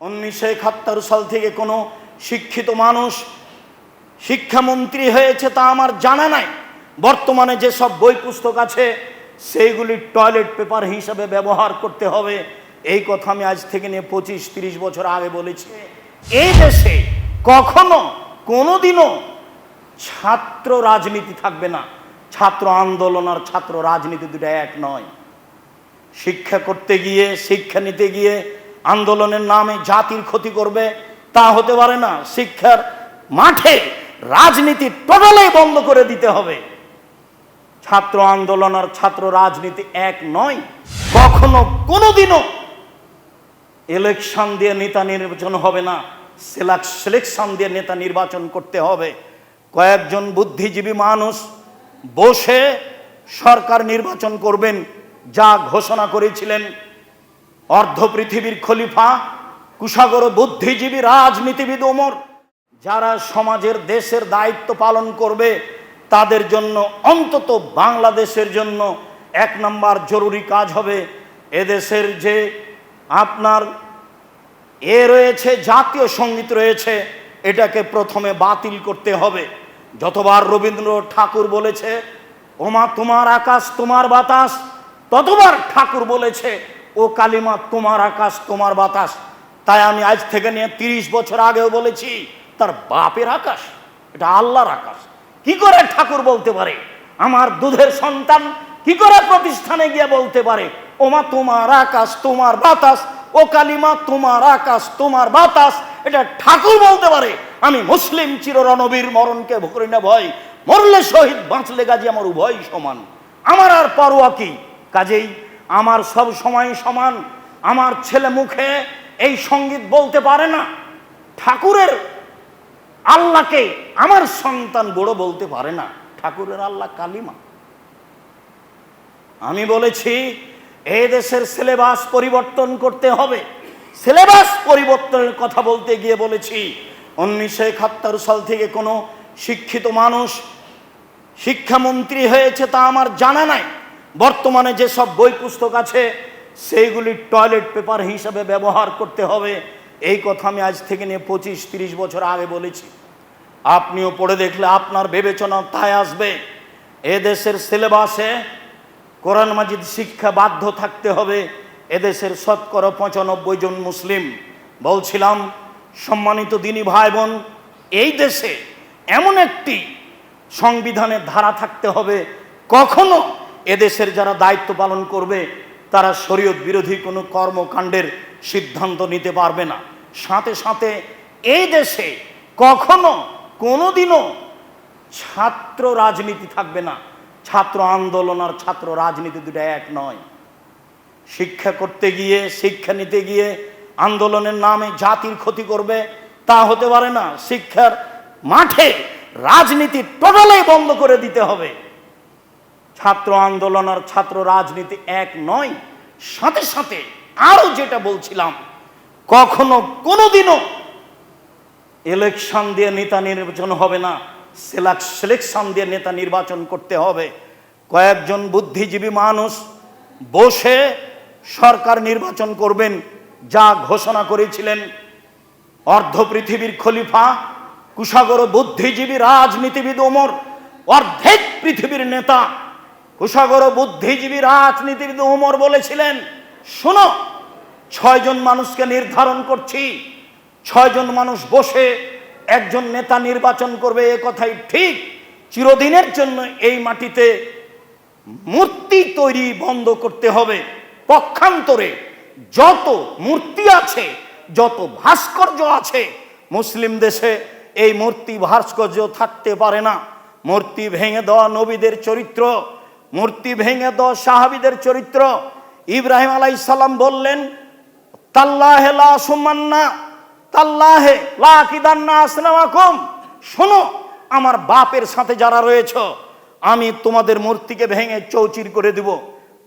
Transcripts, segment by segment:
উনিশশো একাত্তর সাল থেকে কোনো শিক্ষিত মানুষ শিক্ষামন্ত্রী হয়েছে তা আমার জানা নাই। বর্তমানে যেসব বই পুস্তক আছে, সেইগুলি টয়লেট পেপার হিসাবে ব্যবহার করতে হবে। এই কথা আমি আজ থেকে নিয়ে পঁচিশ তিরিশ বছর আগে বলেছি। এই দেশে কখনো কোনোদিনও ছাত্র রাজনীতি থাকবে না। ছাত্র আন্দোলন আর ছাত্র রাজনীতি দুটো এক নয়। শিক্ষা করতে গিয়ে, শিক্ষা নিতে গিয়ে আন্দোলনের নামে জাতির ক্ষতি করবে, তা হতে পারে না। শিক্ষার মাঠে রাজনীতি টোটালেই বন্ধ করে দিতে হবে। ছাত্র আন্দোলন আর ছাত্র রাজনীতি এক নয়। কখনো কোনোদিনও ইলেকশন দিয়ে নেতা নির্বাচন হবে না। সিলেকশন দিয়ে নেতা নির্বাচন করতে হবে। কয়েকজন বুদ্ধিজীবী মানুষ বসে সরকার নির্বাচন করবেন, যা ঘোষণা করেছিলেন অর্ধ পৃথিবীর খলিফা কুশাগর বুদ্ধিজীবী রাজনীতিবিদ ওমর। যারা সমাজের দেশের দায়িত্ব পালন করবে, তাদের জন্য, অন্তত বাংলাদেশের জন্য এক নম্বর জরুরি কাজ হবে এদেশের যে আপনার এ রয়েছে, জাতীয় সংগীত রয়েছে, এটাকে প্রথমে বাতিল করতে হবে। যতবার রবীন্দ্র ঠাকুর বলেছে, ওমা তোমার আকাশ, তোমার বাতাস, ততবার ঠাকুর বলেছে ও কালিমা তোমার আকাশ, তোমার বাতাস। তাই আমি আজ থেকে নিয়ে তিরিশ বছর আগেও বলেছি, তার বাপের আকাশ, এটা আল্লাহর আকাশ। কি করে ঠাকুর বলতে পারে? আমার দুধের সন্তান কি করে প্রতিষ্ঠানে গিয়ে বলতে পারে? ওমা, তোমার আকাশ, তোমার বাতাস, ও কালিমা, তোমার আকাশ, তোমার বাতাস, এটা ঠাকুর বলতে পারে। আমি মুসলিম চির রণবীর মরণকে করি না ভয়, মরলে শহীদ, বাঁচলে গাজী আমার উভয় সমান। আমার আর পরোয়া কি? কাজেই আমার সব সময় সমান। আমার ছেলে মুখে এই সংগীত বলতে পারে না। ঠাকুরের আল্লাহকে আমার সন্তান বড় বলতে পারে না। ঠাকুরের আল্লাহ কালিমা। আমি বলেছি, এ দেশের সিলেবাস পরিবর্তন করতে হবে। সিলেবাস পরিবর্তনের কথা বলতে গিয়ে বলেছি, উনিশশো একাত্তর সাল থেকে কোনো শিক্ষিত মানুষ শিক্ষামন্ত্রী হয়েছে তা আমার জানা নাই। বর্তমানে যেসব বই পুস্তক আছে, সেইগুলি টয়লেট পেপার হিসাবে ব্যবহার করতে হবে। এই কথা আমি আজ থেকে নিয়ে পঁচিশ, তিরিশ বছর আগে বলেছি। আপনিও পড়ে দেখলে আপনার বিবেচনা তাই আসবে। এ দেশের সিলেবাসে কোরআন মাজিদ শিক্ষা বাধ্য থাকতে হবে। এদেশের শতকরা পঁচানব্বই জন মুসলিম। বলছিলাম, সম্মানিত দিনী ভাই বোন এই দেশে এমন একটি সংবিধানের ধারা থাকতে হবে, কখনো এদেশের যারা দায়িত্ব পালন করবে, তারা শরীয়ত বিরোধী কোনো কর্মকাণ্ডের সিদ্ধান্ত নিতে পারবে না। সাথে সাথে এই দেশে কখনো কোনোদিনও ছাত্র রাজনীতি থাকবে না। ছাত্র আন্দোলন আর ছাত্র রাজনীতি দুটো এক নয়। শিক্ষা করতে গিয়ে, শিক্ষা নিতে গিয়ে আন্দোলনের নামে জাতির ক্ষতি করবে, তা হতে পারে না। শিক্ষার মাঠে রাজনীতি টোটালেই বন্ধ করে দিতে হবে। ছাত্র আন্দোলন আর ছাত্র রাজনীতি এক নয়, সাথে সাথে আরও যেটা বলছিলাম, কখনো কোনোদিনও ইলেকশন দিয়ে নেতা নির্বাচন হবে না সিলেকশন দিয়ে নেতা নির্বাচন করতে হবে। কয়েকজন বুদ্ধিজীবী মানুষ বসে সরকার নির্বাচন করবেন, যা ঘোষণা করেছিলেন অর্ধ পৃথিবীর খলিফা কুশাগর বুদ্ধিজীবী রাজনীতিবিদ ওমর, অর্ধেক পৃথিবীর নেতা কুশাগর বুদ্ধিজীবী রাজনীতিবিদ ওমর বলেছিলেন, শোনো, ছয়জন মানুষকে নির্ধারণ করছি। ছয়জন মানুষ বসে একজন নেতা নির্বাচন করবে, এ কথাই ঠিক। চিরদিনের জন্য এই মাটিতে মূর্তি তৈরি বন্ধ করতে হবে। পক্ষান্তরে যত মূর্তি আছে, যত ভাস্কর্য আছে, মুসলিম দেশে এই মূর্তি ভাস্কর্য থাকতে পারে না। মূর্তি ভেঙে দেওয়া নবীদের চরিত্র মূর্তি ভেঙে দেওয়া সাহাবিদের চরিত্র। ইব্রাহিম আলাই সালাম বললেন, তাল্লাহে লা সুমান্না, তাল্লাহে লা কিদান্না আসলামাকুম শোনো, আমার বাপের সাথে যারা রয়েছ, আমি তোমাদের মূর্তিকে ভেঙে চৌচির করে দিব।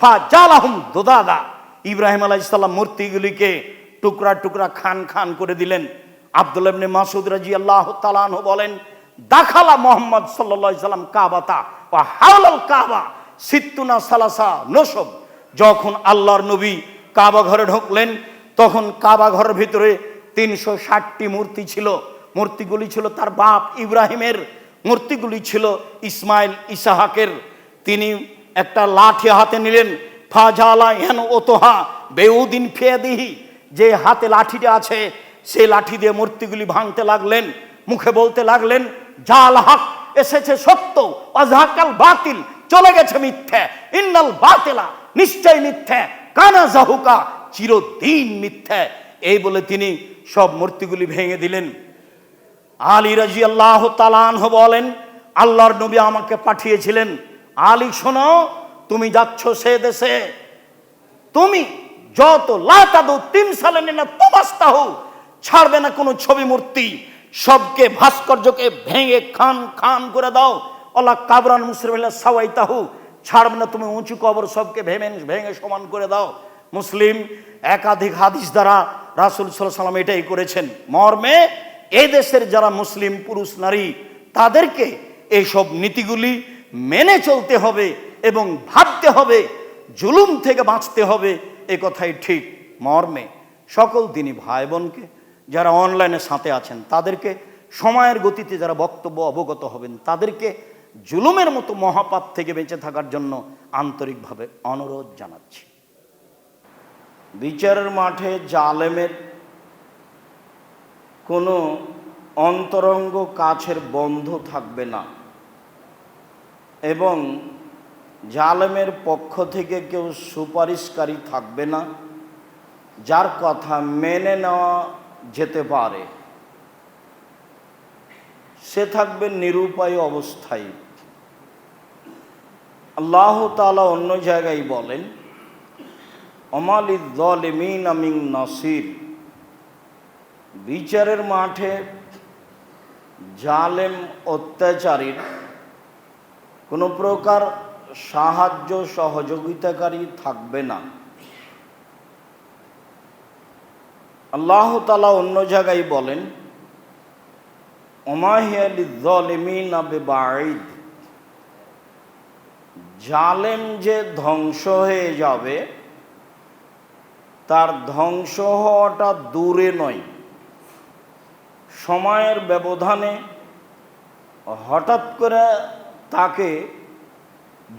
ফা জালাহুম দোদাদা। ইব্রাহিম আলাইহিস সালাম মূর্তিগুলিকে টুকরা টুকরা খান খান করে দিলেন। আব্দুল ইবনে মাসুদ রাজি আল্লাহ তালানহ বলেন, দাখালা মোহাম্মদ সাল্লা সাল্লাম কাবাতা ও হাওলাল কাবা। সিত্তুনা সালাসা, নসব। যখন আল্লাহর নবী কাবা ঘরে ঢুকলেন, তখন কাবা ঘরের ভিতরে তিনশো ষাটটি মূর্তি ছিল। মূর্তিগুলি ছিল তার বাপ ইব্রাহিমের। মূর্তিগুলি ছিল ইসমাইল ইসাহাকের। তিনি একটা লাঠি হাতে নিলেন, ফাজালা হেন ওতোহা বেউদিন ফিয়াদিহি। যে হাতে লাঠিটা আছে, সেই লাঠি দিয়ে মূর্তিগুলি ভাঙতে লাগলেন, মুখে বলতে লাগলেন, জাল হক, এসেছে সত্য অজাকাল বাতিল চলে গেছে মিথ্যে। ইন্নাল বাতিলা নিশ্চয় মিথ্যে। কানা জাহুকা, চিরদিন মিথ্যে। এই বলে তিনি সব মূর্তিগুলি ভেঙে দিলেন। আলী রাজি আল্লাহ তালানহ বলেন, আল্লাহর নবী আমাকে পাঠিয়েছিলেন। আলী, শোনো, তুমি যাচ্ছ সে দেশে। তুমি যত লাতাদু তিন সালে না তোমাস্তাহু ছাড়বে না কোনো ছবি মূর্তি। সবকে ভাস্কর্যকে ভেঙে খান খান করে দাও। অলা কাবরান মুসলিম সাওয়াই তাহু ছাড়বে না, তুমি উঁচু কবর সবকে ভেঙে ভেঙে সমান করে দাও। মুসলিম একাধিক হাদিস দ্বারা রাসুল সাল্লাহ সাল্লাম এটাই করেছেন। মর্মে এ দেশের যারা মুসলিম পুরুষ নারী, তাদেরকে এইসব নীতিগুলি মেনে চলতে হবে এবং ভাবতে হবে, জুলুম থেকে বাঁচতে হবে, এ কথাই ঠিক মর্মে। সকল দিনই ভাই বোনকে যারা অনলাইনে সাথে আছেন, তাদেরকে সময়ের গতিতে যারা বক্তব্য অবগত হবেন, তাদেরকে জুলুমের মতো মহাপাপ থেকে বেঁচে থাকার জন্য আন্তরিকভাবে অনুরোধ জানাচ্ছি। বিচারের মাঠে জালেমের কোনো অন্তরঙ্গ কাছের বন্ধু থাকবে না এবং জালেমের পক্ষ থেকে কেউ সুপারিশকারী থাকবে না, যার কথা মেনে নেওয়া যেতে পারে। সে থাকবে নিরুপায় অবস্থায়। আল্লাহ তালা অন্য জায়গায় বলেন, অমালিদ্দলিমিন আমিন নাসির। বিচারের মাঠে জালেম অত্যাচারীর কোনো প্রকার সাহায্য সহযোগিতাকারী থাকবে না। আল্লাহ তালা অন্য জায়গায় বলেন জালেম যে ধ্বংস হয়ে যাবে, তার ধ্বংস হওয়াটা দূরে নয়। সময়ের ব্যবধানে হঠাৎ করে তাকে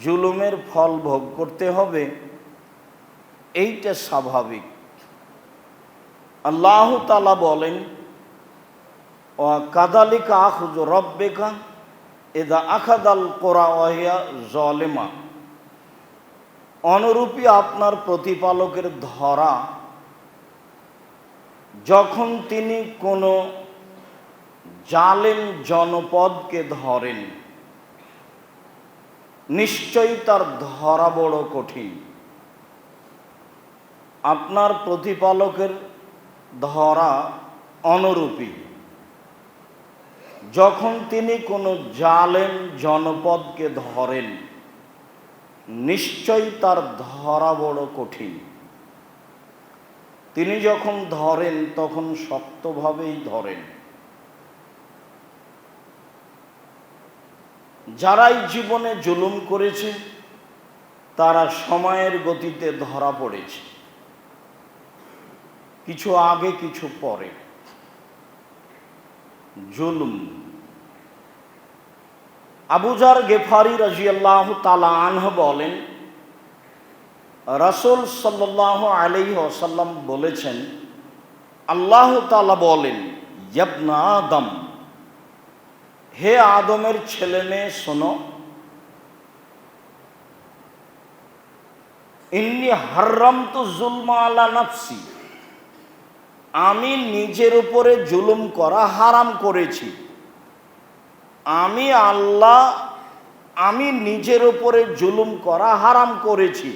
জুলুমের ফল ভোগ করতে হবে, এইটা স্বাভাবিক। আল্লাহ তালা বলেন কাদালিকা আখুজ রব্বেকা এদা আখাদাল কোরা ওয়াহিয়া জলেমা অনুরূপী আপনার প্রতিপালকের ধরা, যখন তিনি কোনো জালেম জনপদকে ধরেন, নিশ্চয়ই তার ধরা বড় কঠিন। আপনার প্রতিপালকের ধরা অনুরূপী যখন তিনি কোনো জালেম জনপদকে ধরেন, নিশ্চয়ই তার ধরা বড় কঠিন। তিনি যখন ধরেন, তখন শক্তভাবেই ধরেন। যারাই জীবনে জুলুম করেছে, তারা সময়ের গতিতে ধরা পড়েছে। কিছু আগে, কিছু পরে। জুলুম। আবুজার গেফারি রাজিয়াল্লাহ তালা আনহ বলেন, রসুল সাল্লাহ আলি ওসাল্লাম বলেছেন, আল্লাহ তালা বলেন, ইয়াবনা আদম, হে আদমের ছেলে মেয়ে শোনো, ইন্নি হার্রাম তো জুলমা আলা নাফসি আমি নিজের উপরে জুলুম করা হারাম করেছি। আমি আল্লাহ, আমি নিজের উপরে জুলুম করা হারাম করেছি।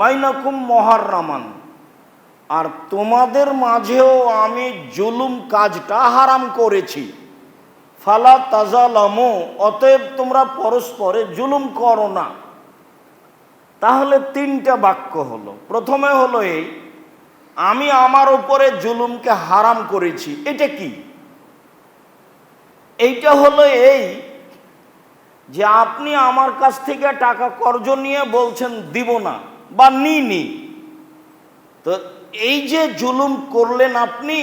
বাইনাকুম মহারামান আর তোমাদের মাঝেও আমি জুলুম কাজটা হারাম করেছি। ফালা তাজালামো, অতএব তোমরা পরস্পরে জুলুম করো না। তাহলে তিনটা বাক্য হলো। প্রথমে হলো এই, আমি আমার উপরে জুলুমকে হারাম করেছি, এটা কি? এইটা হলো এই যে আপনি আমার কাছ থেকে টাকা কর্জ নিয়ে বলছেন, দিব না, বা নি নি। তো এই যে জুলুম করলেন আপনি,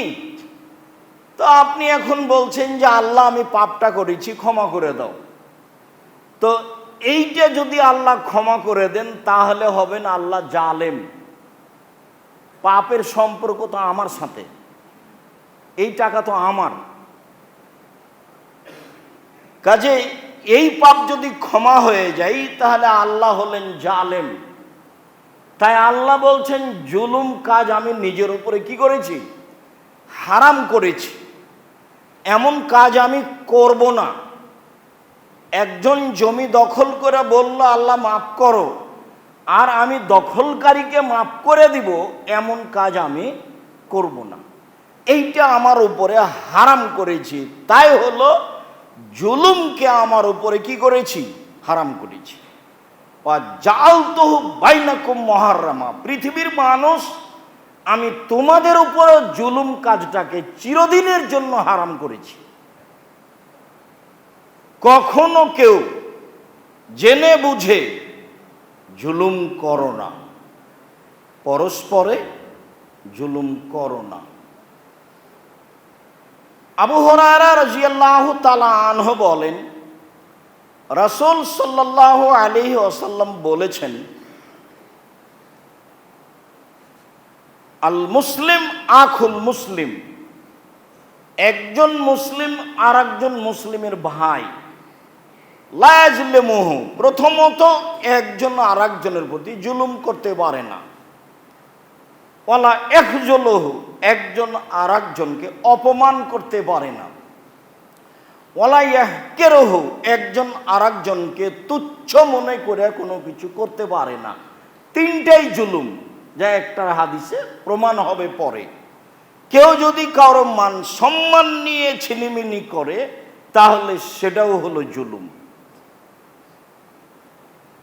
তো আপনি এখন বলছেন যে, আল্লাহ আমি পাপটা করেছি, ক্ষমা করে দাও। তো এইটা যদি আল্লাহ ক্ষমা করে দেন, তাহলে হবেন আল্লাহ জালেম। পাপের সম্পর্ক তো আমার সাথে। এই টাকা তো আমার। কাজে এই পাপ যদি ক্ষমা হয়ে যায়, তাহলে আল্লাহ হলেন জালেম। তাই আল্লাহ বলছেন, জুলুম কাজ আমি নিজের উপরে কি করেছি? হারাম করেছি। এমন কাজ আমি করব না। একজন জমি দখল করে বলল, আল্লাহ মাফ করো। আর আমি দখলকারীকে মাফ করে দিব, এমন কাজ আমি করব না। এইটা আমার উপরে হারাম করেছি। তাই হলো, জুলুমকে আমার উপরে কি করেছি? হারাম করেছি। জাল তো বাইনাকুম মহারামা পৃথিবীর মানুষ, আমি তোমাদের উপরে জুলুম কাজটাকে চিরদিনের জন্য হারাম করেছি। কখনো কেউ জেনে বুঝে জুলুম করো না। পরস্পরে জুলুম করো না। আবু হরারা রাজিয়াল্লাহ তালা আনহ বলেন, রাসূল সাল্লাল্লাহু আলাইহি ওয়াসাল্লাম বলেছেন আল মুসলিম আখুল মুসলিম, একজন মুসলিম আর মুসলিমের ভাই। লায়াজলে মোহ প্রথমত একজন আর একজনের প্রতি জুলুম করতে পারে না। ওলা একজলহ একজন আর একজনকে অপমান করতে পারে না। ওলা ওলাইয়াহকেরহ একজন আর একজনকে তুচ্ছ মনে করে কোনো কিছু করতে পারে না। তিনটাই জুলুম, যা একটা হাদিসে প্রমাণ হবে পরে। কেউ যদি কারও মান সম্মান নিয়ে ছিনিমিনি করে, তাহলে সেটাও হলো জুলুম।